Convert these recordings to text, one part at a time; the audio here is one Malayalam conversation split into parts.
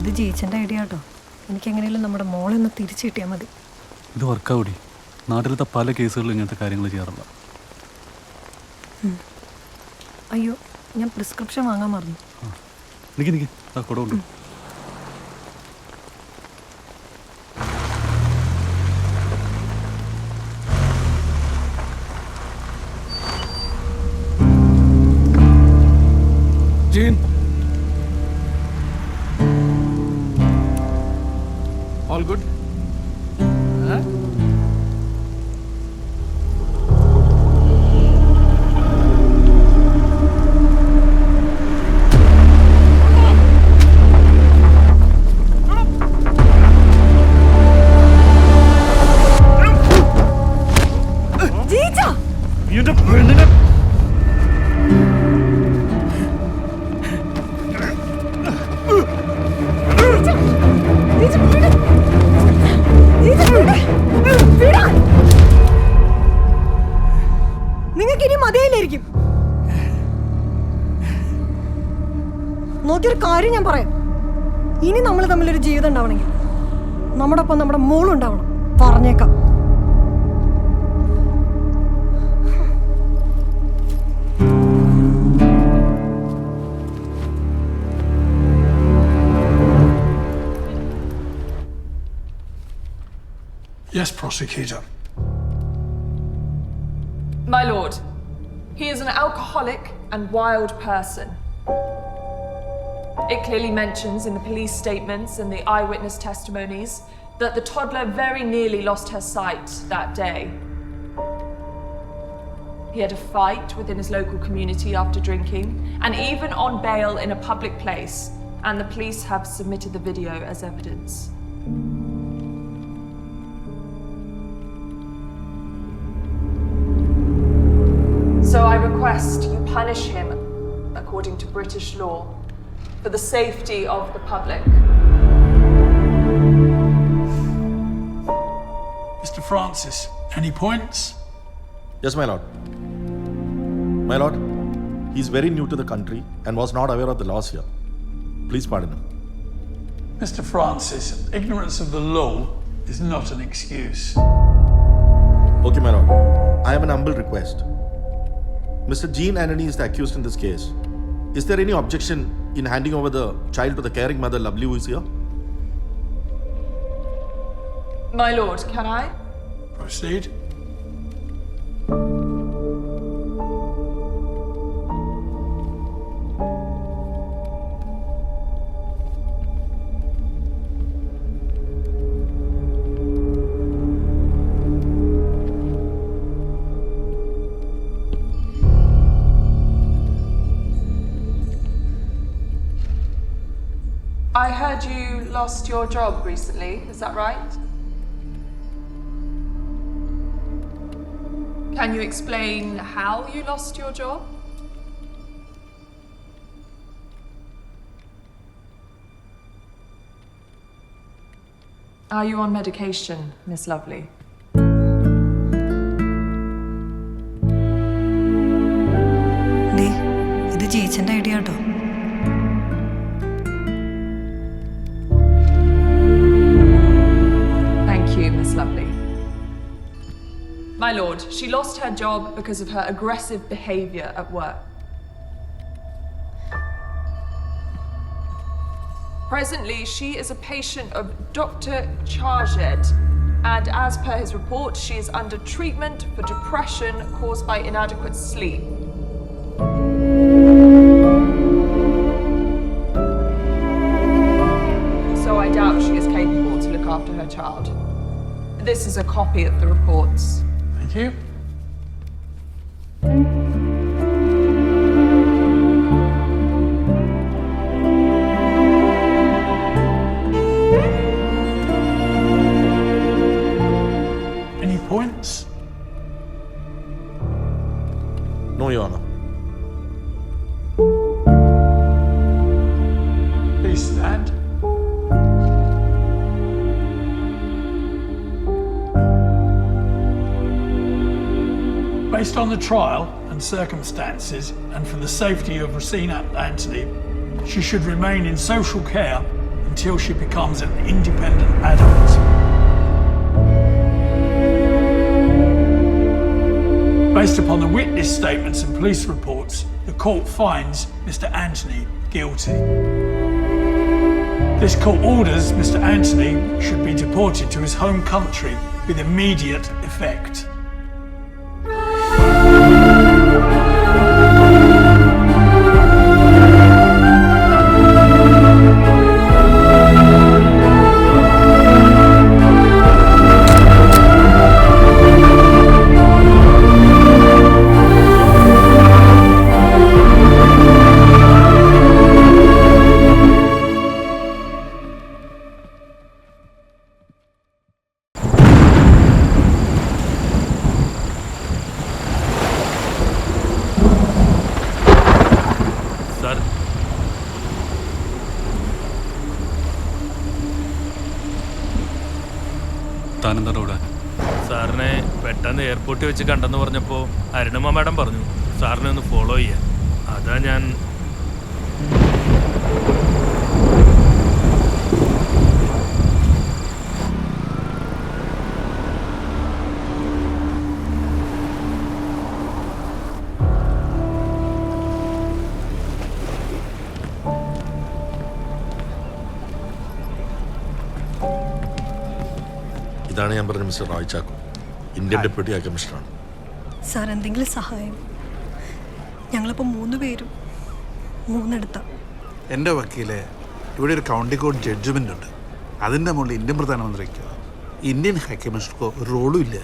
ഇത് ജയിച്ചന്റെ ഐഡിയ കേട്ടോ എനിക്ക് എങ്ങനെയാലും നമ്മുടെ മോളെ ഒന്ന് തിരിച്ചു കിട്ടിയാൽ മതി. ഇത് വർക്കാവൂടി. നാട്ടിലത്തെ പല കേസുകളിലും ഇങ്ങനത്തെ കാര്യങ്ങൾ ചെയ്യാറില്ല അയ്യോ ഞാൻ പ്രിസ്ക്രിപ്ഷൻ വാങ്ങാൻ മറന്നു. എനിക്ക് നിക്ക് ആ നോക്കിയൊരു കാര്യം ഞാൻ പറയാം ഇനി നമ്മൾ തമ്മിലൊരു ജീവിതം ഉണ്ടാവണമെങ്കിൽ നമ്മുടെ ഒപ്പം നമ്മുടെ മോളും ഉണ്ടാവണം പറഞ്ഞേക്കാം Yes, prosecutor. My lord, he is an alcoholic and wild person. It clearly mentions in the police statements and the eyewitness testimonies that the toddler very nearly lost her sight that day. He had a fight within his local community after drinking, and even on bail in a public place, and the police have submitted the video as evidence. So I request you punish him according to British law for the safety of the public. Mr. Francis, any points? Yes, my lord. My lord, he is very new to the country and was not aware of the laws here. Please pardon him. Mr. Francis, ignorance of the law is not an excuse. Okay, my lord. I have an humble request. Mr. Jean Anthony is the accused in this case. Is there any objection in handing over the child to the caring mother, Lovely, who is here? My lord, can I? Proceed. Heard you lost your job recently, is that right? Can you explain how you lost your job? Are you on medication, Miss Lovely? She lost her job because of her aggressive behaviour at work. Presently, she is a patient of Dr. Charjed, and as per his report, she is under treatment for depression caused by inadequate sleep. So I doubt she is capable to look after her child. This is a copy of the reports. Thank you. Based on the trial and circumstances, and for the safety of Rosina Anthony, she should remain in social care until she becomes an independent adult. Based upon the witness statements and police reports, the court finds Mr. Anthony guilty. This court orders Mr. Anthony should be deported to his home country with immediate effect. സാറിനെ പെട്ടെന്ന് എയർപോർട്ടിൽ വെച്ച് കണ്ടെന്ന് പറഞ്ഞപ്പോൾ അരുണമ്മ മാഡം പറഞ്ഞു സാറിനെ ഒന്ന് ഫോളോ ചെയ്യാൻ. അതാ ഞാൻ ഇതാണ് ഞാൻ പറഞ്ഞ mister Roy Chacko. Indian deputy high കമ്മീഷണറാണ് sir എന്തെങ്കിലും സഹായം? ഞങ്ങളിപ്പോൾ മൂന്ന് പേരും മൂന്നെടുത്ത. എന്റെ വക്കീലെ ഇവിടെ ഒരു കൗണ്ടി കോർട്ട് ജഡ്ജ്മെന്റ് ഉണ്ട്. അതിന്റെ മുകളിൽ ഇന്ത്യൻ പ്രധാനമന്ത്രിക്കോ ഇന്ത്യൻ ഹൈക്കമ്മീഷണർക്കോ ഒരു റോളും ഇല്ല.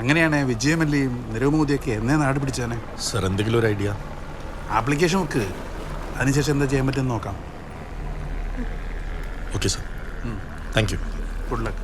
അങ്ങനെയാണ് വിജയമല്ലിയും നിരവ് മോദിയൊക്കെ എന്നേ നാട് പിടിച്ചാനെ. സർ എന്തെങ്കിലും ഒരു ഐഡിയ ആപ്ലിക്കേഷൻ വെക്ക് അതിനുശേഷം എന്താ ചെയ്യാൻ പറ്റുമെന്ന് നോക്കാം. Okay sir thank you good luck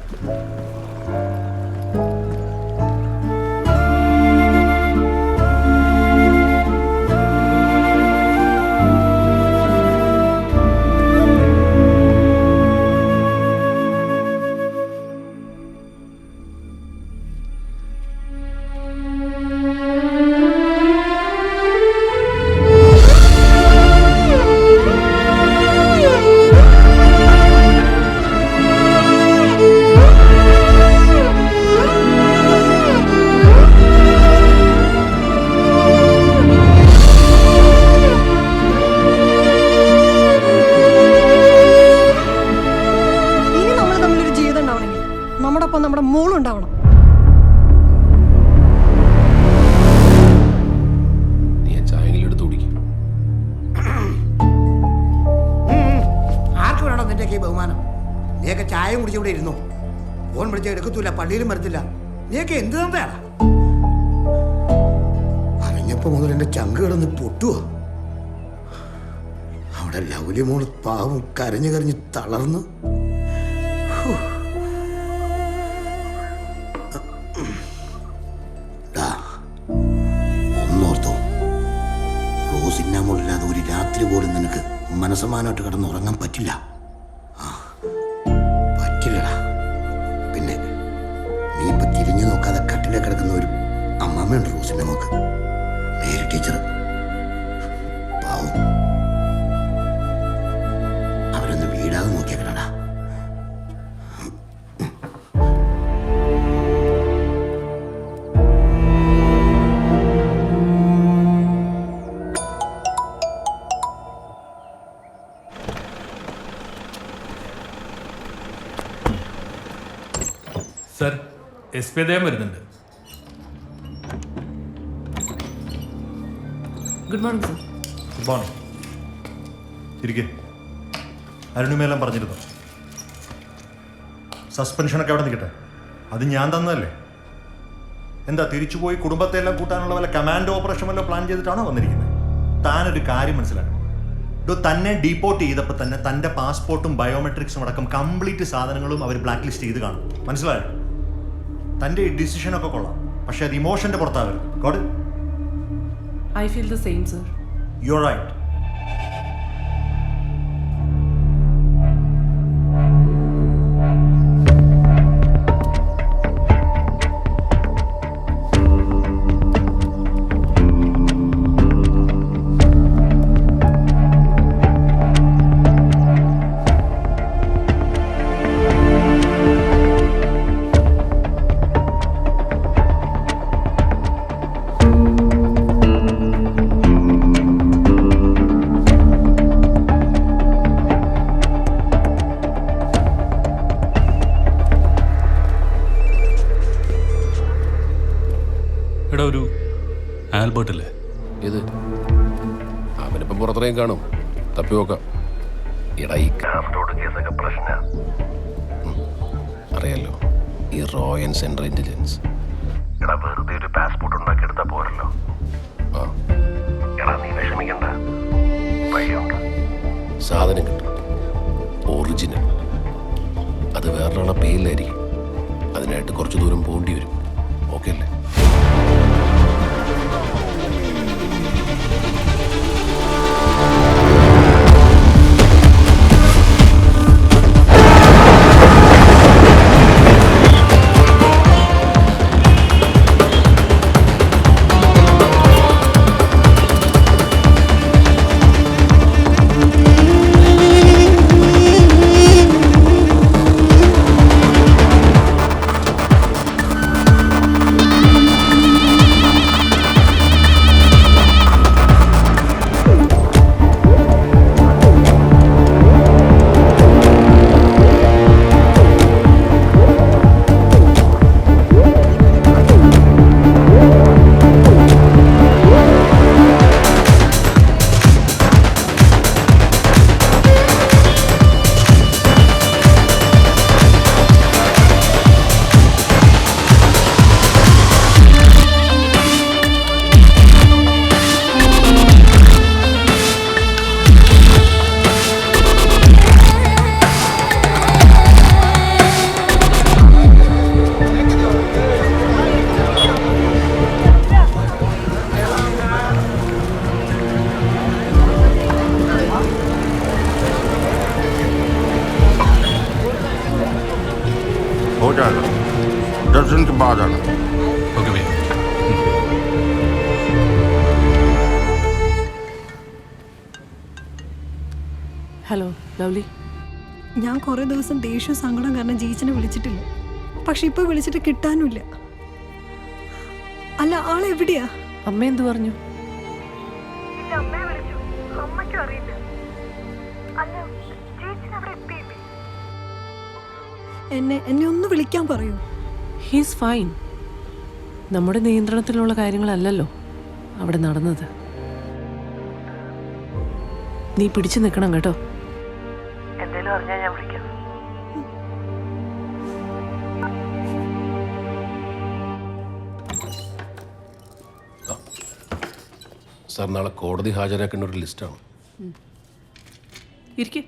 ചായ കുടിച്ച് ഇവിടെ ഇരുന്നു? ഫോൺ വിളിച്ച എടുക്കത്തൂല പള്ളിയിലും വരത്തില്ല. നീയൊക്കെ എന്ത് തന്നെയാണ് അറിഞ്ഞപ്പോ മുതൽ എന്റെ ചങ്ക് കിടന്ന് അവിടെ ലൗലി മോൾ പാവം കരഞ്ഞു കരഞ്ഞു തളർന്നു. ഒരു രാത്രി പോലും നിനക്ക് മനസ്സമാനമായിട്ട് കിടന്നുറങ്ങാൻ പറ്റില്ല. പറ്റില്ലടാ പിന്നെ നീ ഇപ്പൊ തിരിഞ്ഞു നോക്കാതെ കട്ടിലെ കിടക്കുന്ന ഒരു അമ്മാമ്മയുണ്ട് റോസിന്റെ മോക്ക് എസ് പി അദ്ദേഹം വരുന്നുണ്ട്. Good morning sir good morning ഇരിക്കെ. അരുണിമേലം പറഞ്ഞിരുന്നു. സസ്പെൻഷനൊക്കെ അവിടെ നിൽക്കട്ടെ. അത് ഞാൻ തന്നതല്ലേ? എന്താ തിരിച്ചു പോയി കുടുംബത്തെ എല്ലാം കൂട്ടാനുള്ള വല്ല കമാൻഡോ ഓപ്പറേഷൻ വല്ല പ്ലാൻ ചെയ്തിട്ടാണോ വന്നിരിക്കുന്നത് താനൊരു കാര്യം മനസ്സിലാക്കണം. ഡോ തന്നെ ഡീപ്പോർട്ട് ചെയ്തപ്പോൾ തന്നെ തന്റെ പാസ്പോർട്ടും ബയോമെട്രിക്സും അടക്കം കംപ്ലീറ്റ് സാധനങ്ങളും അവർ ബ്ലാക്ക് ലിസ്റ്റ് ചെയ്ത് കാണും. മനസ്സിലായോ? തന്റെ ഡിസിഷൻ ഒക്കെ കൊള്ളാം. പക്ഷെ അത് ഇമോഷന്റെ പുറത്താവരുത്. God I feel the same, sir. You right നമ്മുടെ ഒരു ആൽബർട്ട് അല്ലേ? ഇത്? അവനിപ്പം പുറത്തിറങ്ങി കാണും. തപ്പി നോക്കാം. എടാ ഈ കേസൊക്കെ പ്രശ്ന. അറിയാലോ ഈ റോയൽ സെൻട്രൽ ഇന്റലിജൻസ് എടാ വെറുതെ ഒരു പാസ്പോർട്ട് ഉണ്ടാക്കി എടുത്താൽ പോരല്ലോ. ആ. എടാ നീ വിഷമിക്കണ്ട. വഴിയുണ്ട്. സാധനം കിട്ടും. ഒറിജിനൽ അത് വേറൊരാളെ പേരിലായിരിക്കും. അതിനായിട്ട് കുറച്ച് ദൂരം പോകേണ്ടി വരും. हो जाएगा दस दिन के बाद आना ഓക്കെ ഭയ്യ ഹലോ ലവ്ലി ഞാൻ കുറേ ദിവസം ദേഷ്യവും സങ്കടം കാരണം ജീച്ചനെ വിളിച്ചിട്ടില്ല പക്ഷെ ഇപ്പൊ വിളിച്ചിട്ട് കിട്ടാനുമില്ല അല്ല ആളെവിടെയാ അമ്മ എന്തു പറഞ്ഞു എന്നെ എന്നെ ഒന്ന് വിളിക്കാൻ പറയൂ. ഹീസ് ഫൈൻ നമ്മുടെ നിയന്ത്രണത്തിലുള്ള കാര്യങ്ങളല്ലല്ലോ അവിടെ നടന്നത്. നീ പിടിച്ചു നിൽക്കണം കേട്ടോ. എന്തേലും അറിഞ്ഞാൽ ഞാൻ വിളിക്കാം. സാർ നാളെ കോടതി ഹാജരാക്കേണ്ട ഒരു ലിസ്റ്റാണ്. ഇരിക്കെ.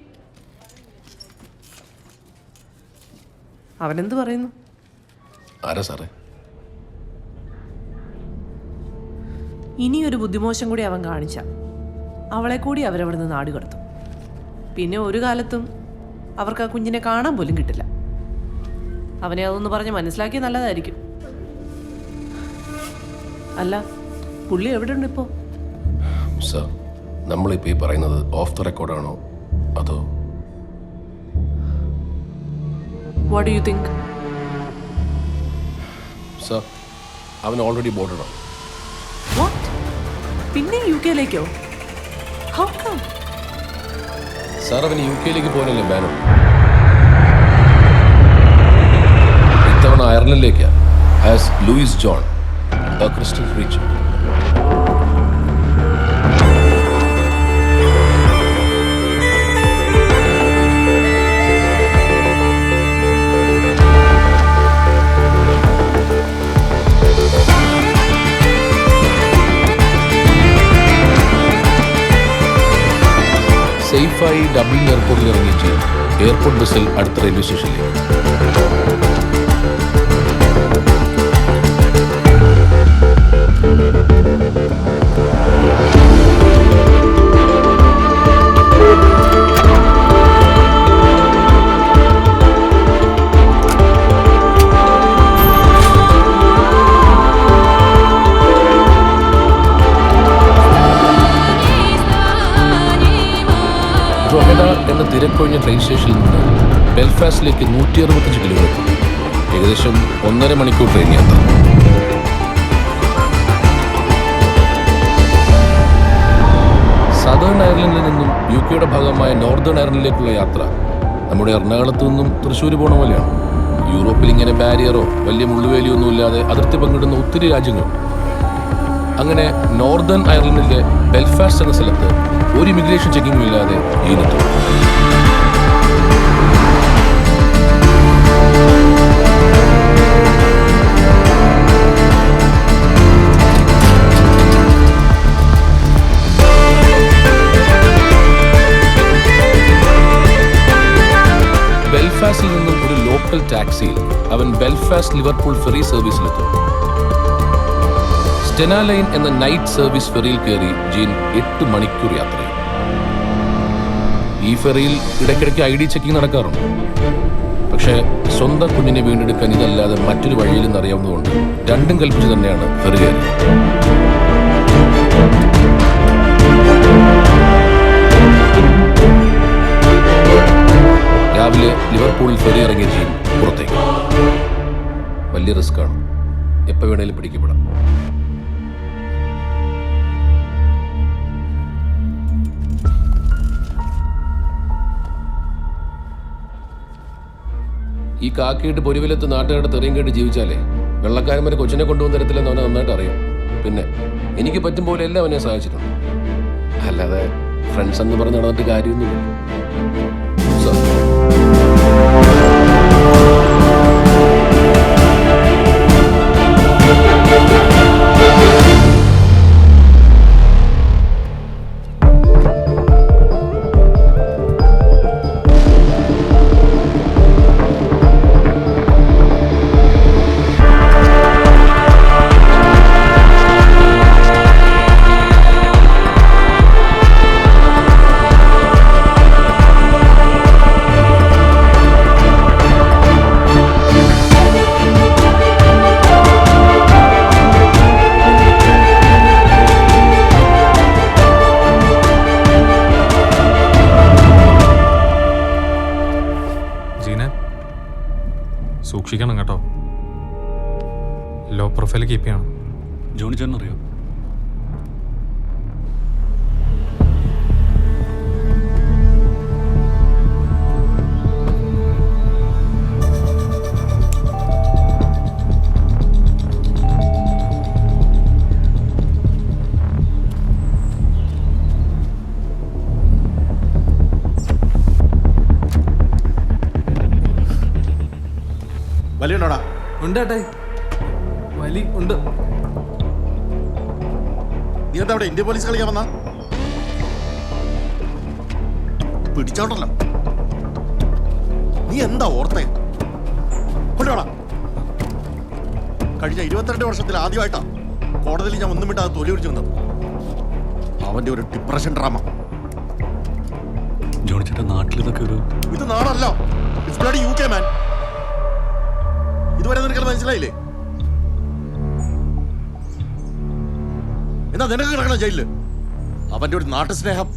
അവനെന്ത് പറയുന്നു? ആരാ സാറേ? ഇനിയൊരു ബുദ്ധിമോശം കൂടി അവൻ കാണിച്ച. അവളെ കൂടി അവരവിടുന്ന് നാട് കടത്തും. പിന്നെ ഒരു കാലത്തും അവർക്ക് ആ കുഞ്ഞിനെ കാണാൻ പോലും കിട്ടില്ല. അവനെ അതൊന്ന് പറഞ്ഞ് മനസ്സിലാക്കി നല്ലതായിരിക്കും. അല്ല പുള്ളി എവിടെ ഉണ്ട് ഇപ്പോൾ സാർ നമ്മളിപ്പോൾ ഈ പറയുന്നത് ഓഫ് ദ റെക്കോർഡാണോ അതോ what do you think sir അവൻ ഓൾറെഡി ബോർഡറാണ് വാട്ട് പിന്നെ യു കെയിലേക്കോ ഹൗ കം സാർ അവന് യു കെയിലേക്ക് പോകാനല്ലേ ബാനർ ഇത്തവണ അയർലൻഡിലേക്കാണ് as Louis John Crystal Christian സേഫായി Dublin എയർപോർട്ടിൽ ഇറങ്ങിയിട്ട് എയർപോർട്ട് ബസ്സിൽ അടുത്ത റെയിൽവേ സ്റ്റേഷനിലേക്ക്. ബെൽഫാസ്റ്റിലേക്ക് നൂറ്റി അറുപത്തഞ്ച് കിലോമീറ്റർ. ഏകദേശം ഒന്നര മണിക്കൂർ ട്രെയിൻ യാത്ര സദേൺ അയർലൻഡിൽ നിന്നും യു കെയുടെ ഭാഗമായ നോർത്തേൺ അയർലൻഡിലേക്കുള്ള യാത്ര നമ്മുടെ എറണാകുളത്ത് നിന്നും തൃശ്ശൂർ പോണ പോലെയാണ്. യൂറോപ്പിൽ ഇങ്ങനെ ബാരിയറോ വലിയ മുള്ളുവേലിയോ ഒന്നും ഇല്ലാതെ അതിർത്തി പങ്കിടുന്ന ഒത്തിരി രാജ്യങ്ങൾ. അങ്ങനെ നോർത്തേൺ അയർലൻഡിലെ ബെൽഫാസ്റ്റ് എന്ന സ്ഥലത്ത് ഒരു ഇമിഗ്രേഷൻ ചെക്കിംഗും ഇല്ലാതെ ജീനെത്തി ലോക്കൽ ടാക്സിയിൽ അവൻ ബെൽഫാസ്റ്റ് ലിവർപൂൾ ഫെറി സർവീസിലെത്തും സ്റ്റെന ലൈൻ എന്ന നൈറ്റ് സർവീസ് ഫെറിയിൽ കയറി ജീൻ എട്ട് മണിക്കൂർ യാത്ര ഈ ഫെറിയിൽ ഇടയ്ക്കിടയ്ക്ക് ഐ ഡി ചെക്കിംഗ് നടക്കാറുണ്ട്. പക്ഷേ സ്വന്തം കുഞ്ഞിനെ വീണ്ടെടുക്കാൻ ഇതല്ലാതെ മറ്റൊരു വഴിയിലെന്ന് അറിയാവുന്നതുകൊണ്ട് രണ്ടും കൽപ്പിച്ച് തന്നെയാണ് ഫെറി കയറിയത്. രാവിലെ ലിവർപൂളിൽ ഫെറി ഇറങ്ങിയ പുറത്തേക്ക്. വലിയ റിസ്ക് ആണ്. എപ്പോൾ വേണേലും പിടിക്കപ്പെടാം. ഈ കാക്കിയിട്ട് പൊരുവിലെത്ത് നാട്ടുകാരുടെ തെറിയും കേട്ട് ജീവിച്ചാലേ വെള്ളക്കാരന്മാരെ കൊച്ചിനെ കൊണ്ടുവന്ന തരത്തിലെന്ന് അവനെ നന്നായിട്ട് അറിയാം. പിന്നെ എനിക്ക് പറ്റും പോലെ എല്ലാം അവനെ സഹായിച്ചിട്ടുണ്ട്. അല്ലാതെ ഫ്രണ്ട്സ് എന്ന് പറഞ്ഞ് നടന്നിട്ട് കാര്യമൊന്നുമില്ല. വലിയുണ്ടോടാ? ഉണ്ട് ഏട്ടേ. വലി ഉണ്ട്. നീ എന്താ അവിടെ ഇന്ത്യ പോലീസ് കളിക്കാൻ വന്ന? പിടിച്ചോണ്ടല്ലോ നീ എന്താ ഓർത്തേ? കൊണ്ടോടാ കഴിഞ്ഞ ഇരുപത്തിരണ്ട് വർഷത്തിൽ ആദ്യമായിട്ടാ കോടതിയിൽ ഞാൻ ഒന്നും വിട്ടാതെ തൊലി പിടിച്ചു വന്നത്. അവന്റെ ഒരു ഡിപ്രഷൻ ഡ്രാമ ജോണിച്ചിട്ട് നാട്ടിൽ ഇതൊക്കെ ഒരു ഇത് നാടല്ല. യു കെ മാൻ ഇതുവരെ നിനക്ക് മനസ്സിലായില്ലേ? എന്നാ നിനക്ക് കിടക്കണം ജയിലിൽ. അവന്റെ ഒരു നാട്ടുസ്നേഹം.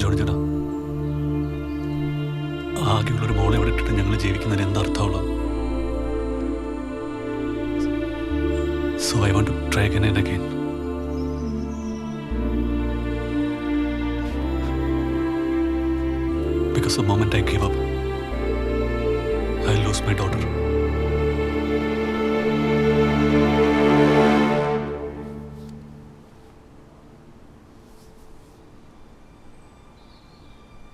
ജോണി ചേട്ടാ ആകെയുള്ളൊരു മോളെ ഇവിടെ ഇട്ടിട്ട് ഞങ്ങൾ ജീവിക്കുന്നതിന് എന്താ So I want to try again and again. Because the moment I give up, I lose my daughter.